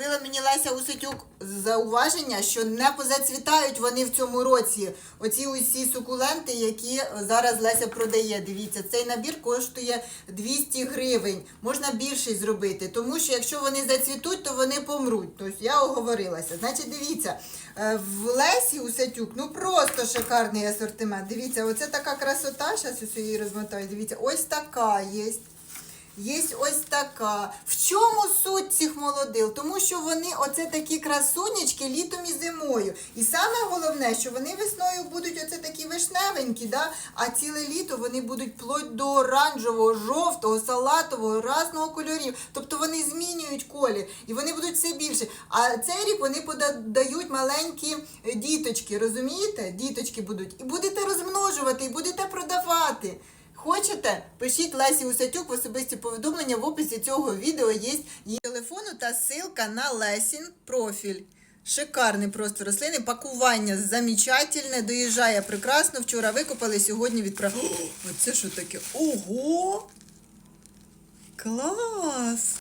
зробила мені Леся Уситюк зауваження, що не позацвітають вони в цьому році. Оці усі сукуленти, які зараз Леся продає. Дивіться, цей набір коштує 200 гривень. Можна більший зробити, тому що якщо вони зацвітуть, то вони помруть. Тобто я оговорилася. Значить, дивіться, е, в Лесі Усатюк, ну просто шикарний асортимент. Дивіться, оце така красота. Зараз я її розмотаю. Дивіться, ось така є. Є ось така. В чому суть цих молодил? Тому що вони оце такі красунечки літом і зимою. І саме головне, що вони весною будуть оце такі вишневенькі, да? а ціле літо вони будуть плоть до оранжевого, жовтого, салатового, разного кольорів. Тобто вони змінюють колір і вони будуть все більше. А цей рік вони подають маленькі діточки, розумієте? Діточки будуть. І будете розмножувати, і будете продавати. Хочете? Пишіть Лесі Усатюк в особисті повідомлення. В описі цього відео є її телефону та ссылка на Лесін профіль. Шикарний просто рослини. Пакування замечательне, доїжджає прекрасно. Вчора викопали, сьогодні відправили. Оце що таке? Ого! Клас!